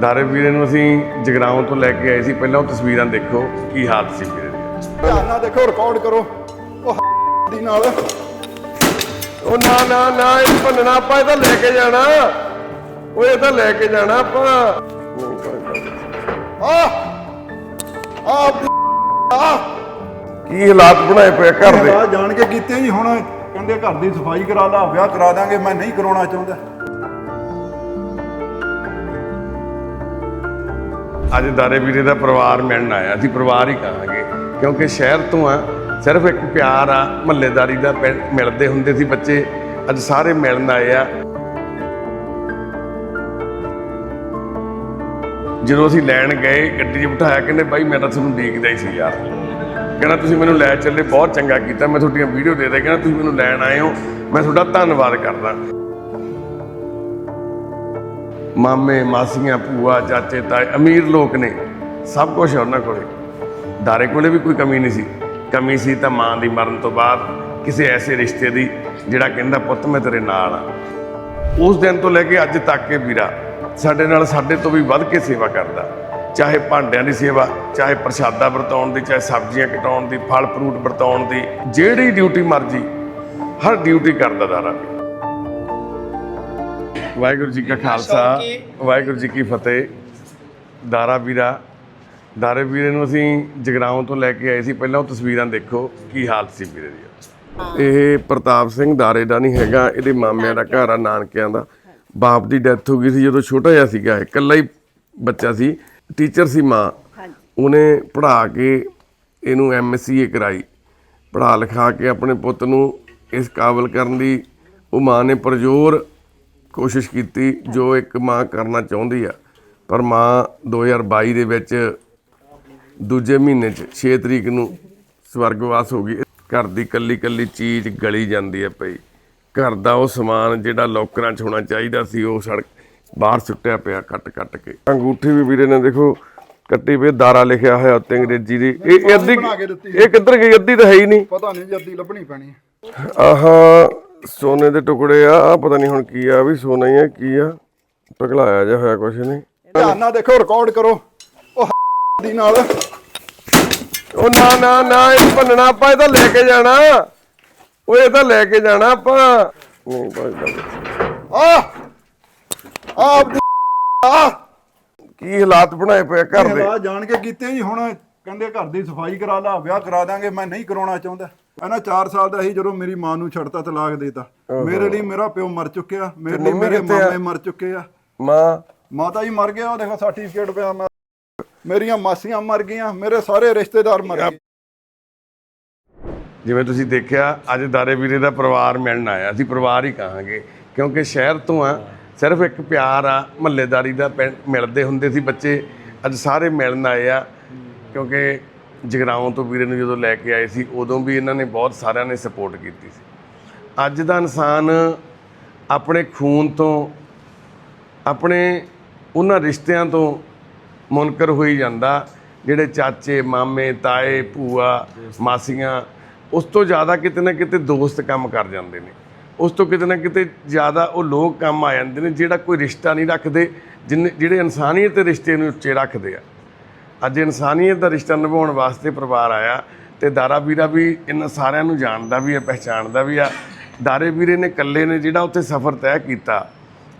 ਦਾਰੇ ਵੀਰੇ ਨੂੰ ਅਸੀਂ ਜਗਰਾਉਂ ਤੋਂ ਲੈ ਕੇ ਆਏ ਸੀ। ਪਹਿਲਾਂ ਉਹ ਤਸਵੀਰਾਂ ਦੇਖੋ ਕੀ ਹਾਲਤ ਸੀ ਵੀਰੇ ਦੀ। ਧਿਆਨ ਨਾਲ ਦੇਖੋ ਰਿਕਾਰਡ ਕਰੋ। ਉਹ ਦੀ ਨਾਲ। ਉਹ ਨਾ ਨਾ ਨਾ ਇਹ ਭੰਨਣਾ ਆਪਾਂ ਇਹ ਤਾਂ ਲੈ ਕੇ ਜਾਣਾ। ਉਹ ਇਹ ਤਾਂ ਲੈ ਕੇ ਜਾਣਾ ਆਪਾਂ। ਆ ਆ ਕੀ ਹਾਲਾਤ ਬਣਾਏ ਪਏ ਘਰ ਦੇ? ਜਾਣ ਕੇ ਕੀਤੇ ਜੀ ਹੁਣ ਕਹਿੰਦੇ ਘਰ ਦੀ ਸਫ਼ਾਈ ਕਰਾ ਲਾ ਵਿਆਹ ਕਰਾ ਦਾਂਗੇ ਮੈਂ ਨਹੀਂ ਕਰਾਉਣਾ ਚਾਹੁੰਦਾ। ਅੱਜ ਦਾਰੇ ਵੀਰੇ ਦਾ ਪਰਿਵਾਰ ਮਿਲਣ ਆਇਆ। ਅਸੀਂ ਪਰਿਵਾਰ ਹੀ ਕਹਾਂਗੇ ਕਿਉਂਕਿ ਸ਼ਹਿਰ ਤੋਂ ਆ, ਸਿਰਫ ਇੱਕ ਪਿਆਰ ਆ, ਮਹੱਲੇਦਾਰੀ ਦਾ ਪਿੰ- ਮਿਲਦੇ ਹੁੰਦੇ ਸੀ ਬੱਚੇ। ਅੱਜ ਸਾਰੇ ਮਿਲਣ ਆਏ ਆ। ਜਦੋਂ ਅਸੀਂ ਲੈਣ ਗਏ, ਗੱਡੀ 'ਚ ਬਿਠਾਇਆ, ਕਹਿੰਦੇ, ਬਾਈ, ਮੈਂ ਤਾਂ ਤੁਹਾਨੂੰ ਦੇਖਦਾ ਹੀ ਸੀ ਯਾਰ। ਕਹਿੰਦਾ, ਤੁਸੀਂ ਮੈਨੂੰ ਲੈ ਚੱਲੇ, ਬਹੁਤ ਚੰਗਾ ਕੀਤਾ। ਮੈਂ ਤੁਹਾਡੀਆਂ ਵੀਡੀਓ ਦੇ ਦੇ। ਕਹਿੰਦਾ, ਤੁਸੀਂ ਮੈਨੂੰ ਲੈਣ ਆਏ ਹੋ। ਮੈਂ ਤੁਹਾਡਾ ਧੰਨਵਾਦ ਕਰਦਾ। ਮਾਮੇ, ਮਾਸੀਆਂ, ਭੂਆ, ਚਾਚੇ, ਤਾਏ, ਅਮੀਰ ਲੋਕ ਨੇ। ਸਭ ਕੁਝ ਹੈ ਉਹਨਾਂ ਕੋਲੇ। ਦਾਰੇ ਕੋਲੇ ਵੀ ਕੋਈ ਕਮੀ ਨਹੀਂ ਸੀ। ਕਮੀ ਸੀ ਤਾਂ ਮਾਂ ਦੀ ਮਰਨ ਤੋਂ ਬਾਅਦ ਕਿਸੇ ਐਸੇ ਰਿਸ਼ਤੇ ਦੀ ਜਿਹੜਾ ਕਹਿੰਦਾ, ਪੁੱਤ, ਮੈਂ ਤੇਰੇ ਨਾਲ ਆ ਉਸ ਦਿਨ ਤੋਂ ਲੈ ਕੇ ਅੱਜ ਤੱਕ ਇਹ ਵੀਰਾ ਸਾਡੇ ਨਾਲ, ਸਾਡੇ ਤੋਂ ਵੀ ਵੱਧ ਕੇ ਸੇਵਾ ਕਰਦਾ। ਚਾਹੇ ਭਾਂਡਿਆਂ ਦੀ ਸੇਵਾ, ਚਾਹੇ ਪ੍ਰਸ਼ਾਦਾ ਵਰਤਾਉਣ ਦੀ, ਚਾਹੇ ਸਬਜ਼ੀਆਂ ਕਟਾਉਣ ਦੀ ਫਲ ਫਰੂਟ ਵਰਤਾਉਣ ਦੀ, ਜਿਹੜੀ ਡਿਊਟੀ ਮਰਜ਼ੀ, ਹਰ ਡਿਊਟੀ ਕਰਦਾ ਦਾਰਾ ਵੀ ਵਾਹਿਗੁਰੂ ਜੀ ਕਾ ਖਾਲਸਾ ਵਾਹਿਗੁਰੂ ਜੀ ਕੀ ਫਤਿਹ। ਦਾਰਾ ਵੀਰਾ ਦਾਰੇ ਵੀਰੇ ਨੂੰ ਅਸੀਂ ਜਗਰਾਉਂ ਤੋਂ ਲੈ ਕੇ ਆਏ ਸੀ। ਪਹਿਲਾਂ ਉਹ ਤਸਵੀਰਾਂ ਦੇਖੋ ਕੀ ਹਾਲਤ ਸੀ ਵੀਰੇ ਦੀ ਇਹ ਪ੍ਰਤਾਪ ਸਿੰਘ ਦਾਰੇ ਦਾ ਨਹੀਂ ਹੈਗਾ ਇਹਦੇ ਮਾਮਿਆਂ ਦਾ ਘਰ ਆ ਨਾਨਕਿਆਂ ਦਾ। ਬਾਪ ਦੀ ਡੈਥ ਹੋ ਗਈ ਸੀ ਜਦੋਂ ਛੋਟਾ ਜਿਹਾ ਸੀਗਾ ਇਕੱਲਾ ਹੀ ਬੱਚਾ ਸੀ। ਟੀਚਰ ਸੀ ਮਾਂ। ਉਹਨੇ ਪੜ੍ਹਾ ਕੇ ਇਹਨੂੰ ਐਮਐਸਸੀਏ ਕਰਾਈ। ਪੜ੍ਹਾ ਲਿਖਾ ਕੇ ਆਪਣੇ ਪੁੱਤ ਨੂੰ ਇਸ ਕਾਬਲ ਕਰਨ ਦੀ ਉਹ ਮਾਂ ਨੇ ਪਰਜੋਰ ਕੋਸ਼ਿਸ਼ ਕੀਤੀ ਜੋ ਇੱਕ ਮਾਂ ਕਰਨਾ ਚਾਹੁੰਦੀ ਆ। ਪਰ ਮਾਂ 2022 ਦੇ ਵਿੱਚ ਦੂਜੇ ਮਹੀਨੇ 'ਚ 6 ਤਰੀਕ ਨੂੰ ਸਵਰਗਵਾਸ ਹੋ ਗਈ। ਘਰ ਦੀ ਕੱਲੀ ਕੱਲੀ ਚੀਜ਼ ਗਲੀ ਜਾਂਦੀ ਹੈ ਪਈ ਘਰ ਦਾ ਉਹ ਸਮਾਨ ਜਿਹੜਾ ਲੋਕਰਾਂ 'ਚ ਹੋਣਾ ਚਾਹੀਦਾ ਸੀ ਉਹ ਸੜਕ ਬਾਹਰ ਸੁੱਟਿਆ ਪਿਆ ਕੱਟ ਕੱਟ ਕੇ। ਅੰਗੂਠੀ ਵੀ ਵੀਰੇ ਨੇ ਦੇਖੋ ਕੱਟੀ ਪਈ ਦਾਰਾ ਲਿਖਿਆ ਹੋਇਆ ਉੱਤੇ ਅੰਗਰੇਜ਼ੀ ਦੀ। ਇਹ ਇਹ ਅੱਧੀ ਕਿੱਧਰ ਗਈ? ਅੱਧੀ ਤਾਂ ਹੈ ਹੀ ਨਹੀਂ। ਪਤਾ ਨਹੀਂ ਜੱਦੀ ਲੱਭਣੀ ਪੈਣੀ। ਆਹਾ। ਸੋਨੇ ਦੇ ਟੁਕੜੇ ਆ ਪਤਾ ਨਹੀਂ ਹੁਣ ਕੀ ਆ ਵੀ ਸੋਨਾ ਹੀ ਆ ਕੀ ਆ। ਪਗਲਾਇਆ ਜਿਹਾ ਹੋਇਆ ਕੁਛ ਨਹੀਂ। ਧਿਆਨ ਨਾਲ ਦੇਖੋ ਰਿਕਾਰਡ ਕਰੋ। ਉਹ ਦੀ ਨਾਲ। ਉਹ ਨਾ ਨਾ ਨਾ ਇਹ ਭੰਨਣਾ ਆਪਾਂ ਇਹ ਤਾਂ ਲੈ ਕੇ ਜਾਣਾ। ਉਹ ਇਹ ਤਾਂ ਲੈ ਕੇ ਜਾਣਾ ਆਪਾਂ। ਨਹੀਂ ਭਾਈ ਆ! ਆ ਆ! ਕੀ ਹਾਲਾਤ ਬਣਾਏ ਪਏ ਘਰ ਦੇ? ਆ ਜਾਣ ਕੇ ਕੀਤੇ ਜੀ? ਹੁਣ ਕਹਿੰਦੇ ਘਰ ਦੀ ਸਫ਼ਾਈ ਕਰਾ ਲਾ ਵਿਆਹ ਕਰਾ ਦਾਂਗੇ ਮੈਂ ਨਹੀਂ ਕਰਾਉਣਾ ਚਾਹੁੰਦਾ। ਇਹਨਾਂ 4 ਸਾਲ ਦਾ ਸੀ ਜਦੋਂ ਮੇਰੀ ਮਾਂ ਨੂੰ ਛੱਡਤਾ ਤਲਾਕ ਦੇਤਾ। ਮੇਰੇ ਲਈ ਮੇਰਾ ਪਿਓ ਮਰ ਚੁੱਕਿਆ ਮੇਰੇ ਲਈ ਮੇਰੇ? ਮਾਮੇ ਮਰ ਚੁੱਕੇ ਆ। ਮਾਂ? ਮਾਤਾ ਜੀ ਮਰ ਗਿਆ ਉਹ ਦੇਖੋ ਸਰਟੀਫਿਕੇਟ ਪਿਆ ਮੈਂ। ਮੇਰੀਆਂ ਮਾਸੀਆਂ ਮਰ ਗਈਆਂ ਮੇਰੇ ਸਾਰੇ ਰਿਸ਼ਤੇਦਾਰ ਮਰ ਗਏ। ਜਿਵੇਂ ਤੁਸੀਂ ਦੇਖਿਆ ਅੱਜ ਦਾਰੇ ਵੀਰੇ ਦਾ ਪਰਿਵਾਰ ਮਿਲਣ ਆਇਆ। ਅਸੀਂ ਪਰਿਵਾਰ ਹੀ ਕਹਾਂਗੇ ਕਿਉਂਕਿ ਸ਼ਹਿਰ ਤੋਂ ਆ ਸਿਰਫ ਇੱਕ ਪਿਆਰ ਆ ਮਹੱਲੇਦਾਰੀ ਦਾ ਪਿੰ- ਮਿਲਦੇ ਹੁੰਦੇ ਸੀ ਬੱਚੇ। ਅੱਜ ਸਾਰੇ ਮਿਲਣ ਆਏ ਆ ਕਿਉਂਕਿ ਜਗਰਾਉਂ ਤੋਂ ਵੀਰੇ ਨੂੰ ਜਦੋਂ ਲੈ ਕੇ ਆਏ ਸੀ, ਉਦੋਂ ਵੀ ਇਹਨਾਂ ਨੇ ਬਹੁਤ ਸਾਰਿਆਂ ਨੇ ਸਪੋਰਟ ਕੀਤੀ ਸੀ। ਅੱਜ ਦਾ ਇਨਸਾਨ ਆਪਣੇ ਖੂਨ ਤੋਂ, ਆਪਣੇ ਉਹਨਾਂ ਰਿਸ਼ਤਿਆਂ ਤੋਂ ਮੁਨਕਰ ਹੋਈ ਜਾਂਦਾ, ਜਿਹੜੇ ਚਾਚੇ, ਮਾਮੇ, ਤਾਏ, ਭੂਆ, ਮਾਸੀਆਂ, ਉਸ ਤੋਂ ਜ਼ਿਆਦਾ ਕਿਤੇ ਨਾ ਕਿਤੇ ਦੋਸਤ ਕੰਮ ਕਰ ਜਾਂਦੇ ਨੇ। ਉਸ ਤੋਂ ਕਿਤੇ ਨਾ ਕਿਤੇ ਜ਼ਿਆਦਾ ਉਹ ਲੋਕ ਕੰਮ ਆ ਜਾਂਦੇ ਨੇ, ਜਿਹੜਾ ਕੋਈ ਰਿਸ਼ਤਾ ਨਹੀਂ ਰੱਖਦੇ, ਜਿੰਨੇ, ਜਿਹੜੇ ਇਨਸਾਨੀਅਤ ਦੇ ਰਿਸ਼ਤੇ ਨੂੰ ਉੱਚੇ ਰੱਖਦੇ ਆ। ਅੱਜ ਇਨਸਾਨੀਅਤ ਦਾ ਰਿਸ਼ਤਾ ਨਿਭਾਉਣ ਵਾਸਤੇ ਪਰਿਵਾਰ ਆਇਆ ਤੇ ਦਾਰਾ ਵੀਰਾ ਵੀ ਇਹਨਾਂ ਸਾਰਿਆਂ ਨੂੰ ਜਾਣਦਾ ਵੀ ਹੈ ਪਹਿਚਾਣਦਾ ਵੀ ਆ। ਦਾਰੇ ਵੀਰੇ ਨੇ ਇਕੱਲੇ ਨੇ ਜਿਹੜਾ ਉੱਥੇ ਸਫ਼ਰ ਤੈਅ ਕੀਤਾ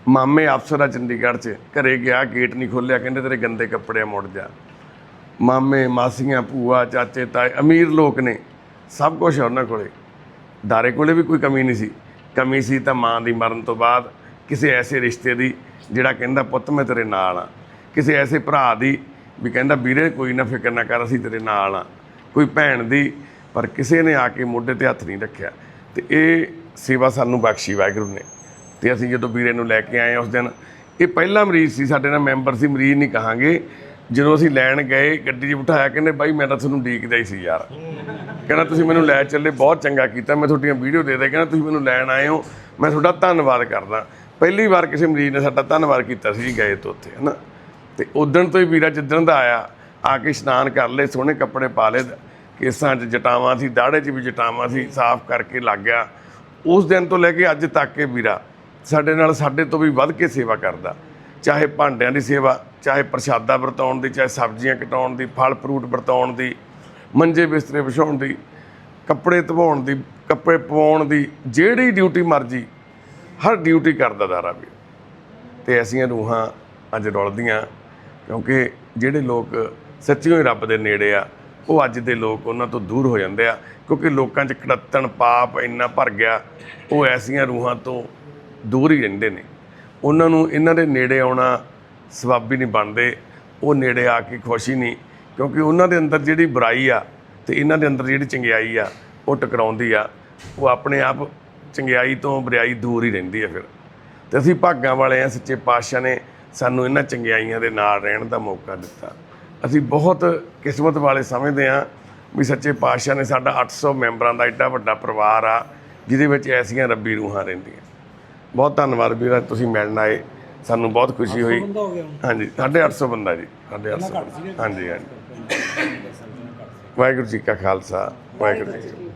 ਮਾਮੇ ਅਫਸਰ ਆ ਚੰਡੀਗੜ੍ਹ 'ਚ ਘਰੇ ਗਿਆ ਗੇਟ ਨਹੀਂ ਖੋਲਿਆ ਕਹਿੰਦੇ ਤੇਰੇ ਗੰਦੇ ਕੱਪੜੇ ਆ, ਮੁੜ ਜਾ। ਮਾਮੇ ਮਾਸੀਆਂ ਭੂਆ ਚਾਚੇ ਤਾਏ ਅਮੀਰ ਲੋਕ ਨੇ ਸਭ ਕੁਝ ਹੈ ਉਹਨਾਂ ਕੋਲੇ। ਦਾਰੇ ਕੋਲੇ ਵੀ ਕੋਈ ਕਮੀ ਨਹੀਂ ਸੀ। ਕਮੀ ਸੀ ਤਾਂ ਮਾਂ ਦੀ ਮਰਨ ਤੋਂ ਬਾਅਦ ਕਿਸੇ ਐਸੇ ਰਿਸ਼ਤੇ ਦੀ ਜਿਹੜਾ ਕਹਿੰਦਾ ਪੁੱਤ ਮੈਂ ਤੇਰੇ ਨਾਲ ਆ ਕਿਸੇ ਐਸੇ ਭਰਾ ਦੀ ਵੀ ਕਹਿੰਦਾ, ਵੀਰੇ, ਕੋਈ ਨਾ ਫਿਕਰ ਨਾ ਕਰ, ਅਸੀਂ ਤੇਰੇ ਨਾਲ ਆ। ਕੋਈ ਭੈਣ ਦੀ, ਪਰ ਕਿਸੇ ਨੇ ਆ ਕੇ ਮੋਢੇ ਤੇ ਹੱਥ ਨਹੀਂ ਰੱਖਿਆ। ਤੇ ਇਹ ਸੇਵਾ ਸਾਨੂੰ ਬਖਸ਼ੀ ਵਾਹਿਗੁਰੂ ਨੇ। ਤੇ ਅਸੀਂ ਜਦੋਂ ਵੀਰੇ ਨੂੰ ਲੈ ਕੇ ਆਏ ਉਸ ਦਿਨ, ਇਹ ਪਹਿਲਾ ਮਰੀਜ਼ ਸੀ, ਸਾਡੇ ਨਾਲ ਮੈਂਬਰ ਸੀ, ਮਰੀਜ਼ ਨਹੀਂ ਕਹਾਂਗੇ। ਜਦੋਂ ਅਸੀਂ ਲੈਣ ਗਏ, ਗੱਡੀ 'ਚ ਬਿਠਾਇਆ, ਕਹਿੰਦੇ, ਬਾਈ, ਮੈਂ ਤਾਂ ਤੁਹਾਨੂੰ ਡੀਕਦਾ ਹੀ ਸੀ ਯਾਰ। ਕਹਿੰਦਾ, ਤੁਸੀਂ ਮੈਨੂੰ ਲੈ ਚੱਲੇ, ਬਹੁਤ ਚੰਗਾ ਕੀਤਾ, ਮੈਂ ਤੁਹਾਡੀਆਂ ਵੀਡੀਓ ਦੇ ਦੇ। ਕਹਿੰਦਾ, ਤੁਸੀਂ ਮੈਨੂੰ ਲੈਣ ਆਏ ਹੋ, ਮੈਂ ਤੁਹਾਡਾ ਧੰਨਵਾਦ ਕਰਦਾ। ਪਹਿਲੀ ਵਾਰ ਕਿਸੇ ਮਰੀਜ਼ ਨੇ ਸਾਡਾ ਧੰਨਵਾਦ ਕੀਤਾ ਸੀ ਜੀ, ਗਏ ਤੋਂ ਉੱਥੇ, ਹਨਾ? ਤੇ ਉਦੋਂ ਤੋਂ ਹੀ ਵੀਰਾ ਜਿੱਦਣ ਦਾ ਆਇਆ, ਆ ਕੇ ਇਸ਼ਨਾਨ ਕਰ ਲਏ, ਸੋਹਣੇ ਕੱਪੜੇ ਪਾ ਲਏ, ਕੇਸਾਂ 'ਚ ਜਟਾਵਾਂ ਸੀ ਦਾੜੇ 'ਚ ਵੀ ਜਟਾਵਾਂ ਸੀ, ਸਾਫ਼ ਕਰਕੇ ਲੱਗ ਗਿਆ। ਉਸ ਦਿਨ ਤੋਂ ਲੈ ਕੇ ਅੱਜ ਤੱਕ ਇਹ ਵੀਰਾ ਸਾਡੇ ਨਾਲ ਸਾਡੇ ਤੋਂ ਵੀ ਵੱਧ ਕੇ ਸੇਵਾ ਕਰਦਾ। ਚਾਹੇ ਭਾਂਡਿਆਂ ਦੀ ਸੇਵਾ, ਚਾਹੇ ਪ੍ਰਸ਼ਾਦਾ ਵਰਤਾਉਣ ਦੀ, ਚਾਹੇ ਸਬਜ਼ੀਆਂ ਕਟਾਉਣ ਦੀ, ਫਲ ਫਰੂਟ ਵਰਤਾਉਣ ਦੀ, ਮੰਜੇ ਬਿਸਤਰੇ ਵਿਛਾਉਣ ਦੀ, ਕੱਪੜੇ ਧਵਾਉਣ ਦੀ, ਕੱਪੜੇ ਪਵਾਉਣ ਦੀ, ਜਿਹੜੀ ਡਿਊਟੀ ਮਰਜ਼ੀ, ਹਰ ਡਿਊਟੀ ਕਰਦਾ ਦਾਰਾ ਵੀ ਤੇ ਐਸੀਆਂ ਰੂਹਾਂ ਅੱਜ ਰੁਲਦੀਆਂ। ਕਿਉਂਕਿ ਜਿਹੜੇ ਲੋਕ ਸੱਚੀਓ ਹੀ ਰੱਬ ਦੇ ਨੇੜੇ ਆ, ਉਹ ਅੱਜ ਦੇ ਲੋਕ ਉਹਨਾਂ ਤੋਂ ਦੂਰ ਹੋ ਜਾਂਦੇ ਆ, ਕਿਉਂਕਿ ਲੋਕਾਂ 'ਚ ਕੜੱਤਣ, ਪਾਪ ਇੰਨਾ ਭਰ ਗਿਆ, ਉਹ ਐਸੀਆਂ ਰੂਹਾਂ ਤੋਂ ਦੂਰ ਹੀ ਰਹਿੰਦੇ ਨੇ। ਉਹਨਾਂ ਨੂੰ ਇਹਨਾਂ ਦੇ ਨੇੜੇ ਆਉਣਾ ਸਵਾਬੀ ਨਹੀਂ ਬਣਦੇ, ਉਹ ਨੇੜੇ ਆ ਕੇ ਖੁਸ਼ੀ ਨਹੀਂ, ਕਿਉਂਕਿ ਉਹਨਾਂ ਦੇ ਅੰਦਰ ਜਿਹੜੀ ਬੁਰਾਈ ਆ ਤੇ ਇਹਨਾਂ ਦੇ ਅੰਦਰ ਜਿਹੜੀ ਚੰਗਿਆਈ ਆ, ਉਹ ਟਕਰਾਉਂਦੀ ਆ, ਉਹ ਆਪਣੇ ਆਪ ਚੰਗਿਆਈ ਤੋਂ ਬੁਰਾਈ ਦੂਰ ਹੀ ਰਹਿੰਦੀ ਆ ਫਿਰ। ਤੇ ਅਸੀਂ ਭਾਗਾਂ ਵਾਲੇ ਆ, ਸੱਚੇ ਪਾਤਸ਼ਾਹ ਨੇ ਸਾਨੂੰ ਇਹਨਾਂ ਚੰਗਿਆਈਆਂ ਦੇ ਨਾਲ ਰਹਿਣ ਦਾ ਮੌਕਾ ਦਿੱਤਾ। ਅਸੀਂ ਬਹੁਤ ਕਿਸਮਤ ਵਾਲੇ ਸਮਝਦੇ ਆ ਵੀ ਸੱਚੇ ਪਾਤਸ਼ਾਹ ਨੇ ਸਾਡਾ 800 ਮੈਂਬਰਾਂ ਦਾ ਐਡਾ ਵੱਡਾ ਪਰਿਵਾਰ ਆ ਜਿਹਦੇ ਵਿੱਚ ਐਸੀਆਂ ਰੱਬੀ ਰੂਹਾਂ ਰਹਿੰਦੀਆਂ। ਬਹੁਤ ਧੰਨਵਾਦ ਵੀਰਾ ਤੁਸੀਂ ਮਿਲਣ ਆਏ। ਸਾਨੂੰ ਬਹੁਤ ਖੁਸ਼ੀ ਹੋਈ। ਹੋ ਹਾਂਜੀ 850 ਬੰਦਾ ਜੀ 850 ਹਾਂਜੀ ਹਾਂਜੀ। ਵਾਹਿਗੁਰੂ ਜੀ ਕਾ ਖਾਲਸਾ ਵਾਹਿਗੁਰੂ ਜੀ।